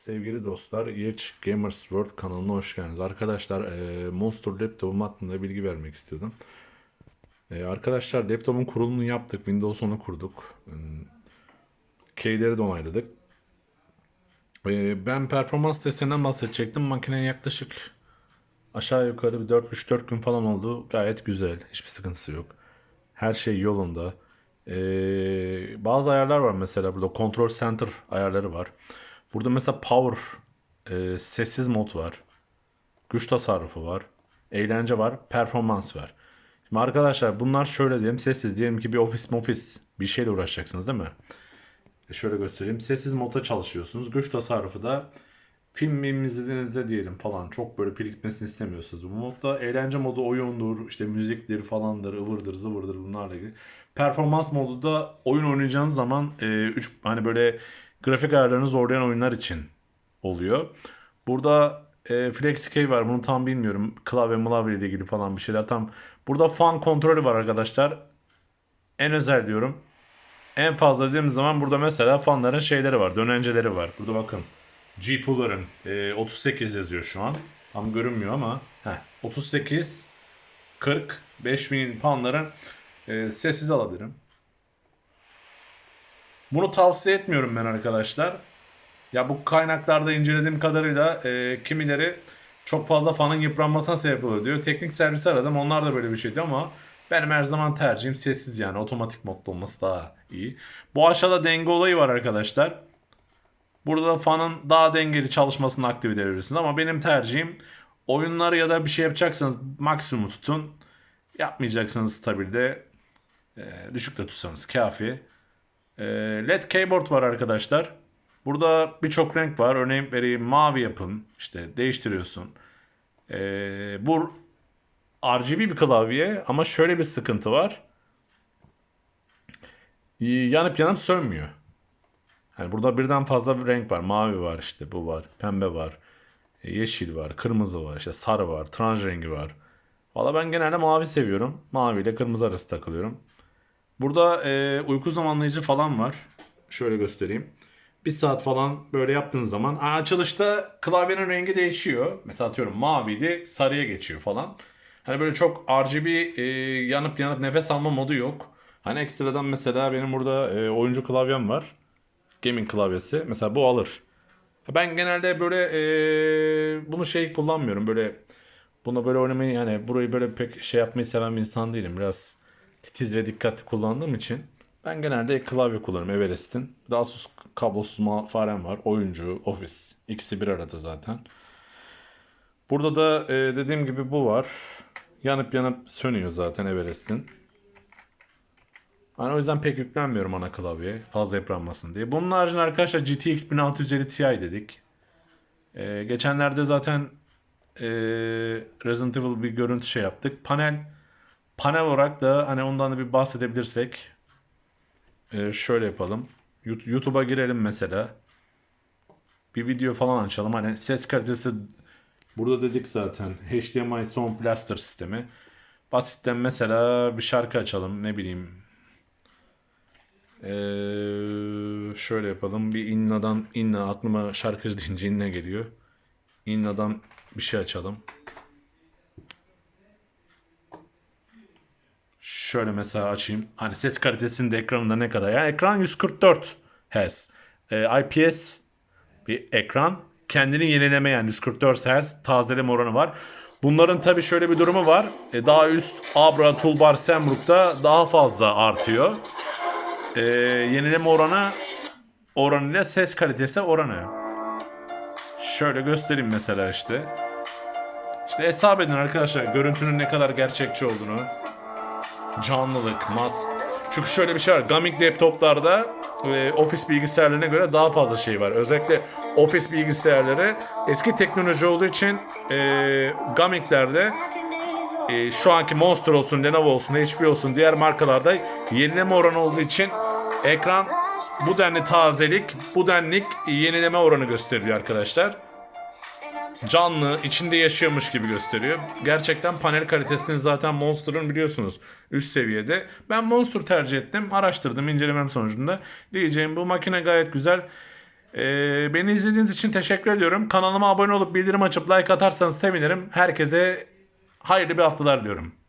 Sevgili dostlar, EH Gamers World kanalına hoş geldiniz. Arkadaşlar, eee, Monster laptopum hakkında bilgi vermek istiyordum. Eee, arkadaşlar, laptopun kurulumunu yaptık. Windows 10'u kurduk. Hmm, Keyleri de onayladık. Ben performans testlerinden bahsedecektim. Makineye yaklaşık aşağı yukarı bir 4-3-4 gün falan oldu. Gayet güzel. Hiçbir sıkıntısı yok. Her şey yolunda. Bazı ayarlar var mesela burada control center ayarları var. Burada mesela power e, sessiz mod var. Güç tasarrufu var. Eğlence var. Performans var. Şimdi arkadaşlar bunlar şöyle diyelim sessiz diyelim ki bir ofis ofis bir şeyle uğraşacaksınız değil mi? E şöyle göstereyim. Sessiz modda çalışıyorsunuz. Güç tasarrufu da film mi izlediğinizde diyelim falan çok böyle pil gitmesini istemiyorsunuz. Bu modda eğlence modu oyundur, işte müziktir falandır, ıvırdır, zıvırdır bunlarla ilgili. Performans modu da oyun oynayacağınız zaman e, üç, hani böyle grafik ayarlarını zorlayan oyunlar için oluyor. Burada e, FlexiKey var bunu tam bilmiyorum. Klavye mılavye ile ilgili falan bir şeyler tam. Burada fan kontrolü var arkadaşlar. En özel diyorum. En fazla dediğimiz zaman burada mesela fanların şeyleri var, dönenceleri var. Burada bakın. G-Puller'ın e, 38 yazıyor şu an. Tam görünmüyor ama. Heh, 38 40 5000 poundların e, sessiz alabilirim. Bunu tavsiye etmiyorum ben arkadaşlar. Ya bu kaynaklarda incelediğim kadarıyla e, kimileri çok fazla fanın yıpranmasına sebep oluyor diyor. Teknik servisi aradım onlar da böyle bir şeydi ama benim her zaman tercihim sessiz yani otomatik modda olması daha iyi. Bu aşağıda denge olayı var arkadaşlar. Burada fanın daha dengeli çalışmasını aktif edebilirsiniz ama benim tercihim oyunları ya da bir şey yapacaksanız maksimum tutun. Yapmayacaksanız stabilde e, düşük de tutsanız kafi. E, LED keyboard var arkadaşlar. Burada birçok renk var. Örneğin vereyim mavi yapın. İşte değiştiriyorsun. E, bu RGB bir klavye ama şöyle bir sıkıntı var. Yanıp yanıp sönmüyor. Yani burada birden fazla bir renk var. Mavi var işte bu var. Pembe var. e, Yeşil var. Kırmızı var. işte sarı var. Tranj rengi var. Valla ben genelde mavi seviyorum. Mavi ile kırmızı arası takılıyorum. Burada e, uyku zamanlayıcı falan var. Şöyle göstereyim. Bir saat falan böyle yaptığınız zaman açılışta klavyenin rengi değişiyor. Mesela atıyorum maviydi sarıya geçiyor falan. Hani böyle çok RGB e, yanıp yanıp nefes alma modu yok. Hani ekstradan mesela benim burada e, oyuncu klavyem var gaming klavyesi. Mesela bu alır. Ben genelde böyle eee, bunu şey kullanmıyorum. Böyle buna böyle oynamayı yani burayı böyle pek şey yapmayı seven bir insan değilim. Biraz titiz ve dikkatli kullandığım için ben genelde klavye kullanırım Everest'in. Daha Asus kablosuz farem var. Oyuncu, ofis. İkisi bir arada zaten. Burada da eee, dediğim gibi bu var. Yanıp yanıp sönüyor zaten Everest'in. Hani o yüzden pek yüklenmiyorum ana klavyeye. Fazla yıpranmasın diye. Bunun haricinde arkadaşlar GTX 1650 Ti dedik. Ee, geçenlerde zaten ee, Resident Evil bir görüntü şey yaptık. Panel panel olarak da hani ondan da bir bahsedebilirsek ee, şöyle yapalım. Yout- YouTube'a girelim mesela. Bir video falan açalım. Hani ses kalitesi burada dedik zaten. HDMI Sound Blaster sistemi. Basitten mesela bir şarkı açalım. Ne bileyim ee, şöyle yapalım. Bir Inna'dan Inna aklıma şarkıcı deyince Inna geliyor. Inna'dan bir şey açalım. Şöyle mesela açayım. Hani ses kalitesinin ekranında ne kadar? Yani ekran 144 Hz. Ee, IPS bir ekran. Kendini yenileme yani 144 Hz tazeleme oranı var. Bunların tabii şöyle bir durumu var. Ee, daha üst Abra, Toolbar, Semruck'ta daha fazla artıyor e, yenileme oranı oranıyla ses kalitesi oranı. Şöyle göstereyim mesela işte. İşte hesap edin arkadaşlar görüntünün ne kadar gerçekçi olduğunu. Canlılık, mat. Çünkü şöyle bir şey var. Gaming laptoplarda e, ofis bilgisayarlarına göre daha fazla şey var. Özellikle ofis bilgisayarları eski teknoloji olduğu için e, Gaminglerde e, şu anki Monster olsun, Lenovo olsun, HP olsun diğer markalarda yenileme oranı olduğu için ekran bu denli tazelik, bu denlik yenileme oranı gösteriyor arkadaşlar. Canlı, içinde yaşıyormuş gibi gösteriyor. Gerçekten panel kalitesini zaten Monster'ın biliyorsunuz üst seviyede. Ben Monster tercih ettim, araştırdım incelemem sonucunda. Diyeceğim bu makine gayet güzel. Ee, beni izlediğiniz için teşekkür ediyorum. Kanalıma abone olup bildirim açıp like atarsanız sevinirim. Herkese hayırlı bir haftalar diyorum.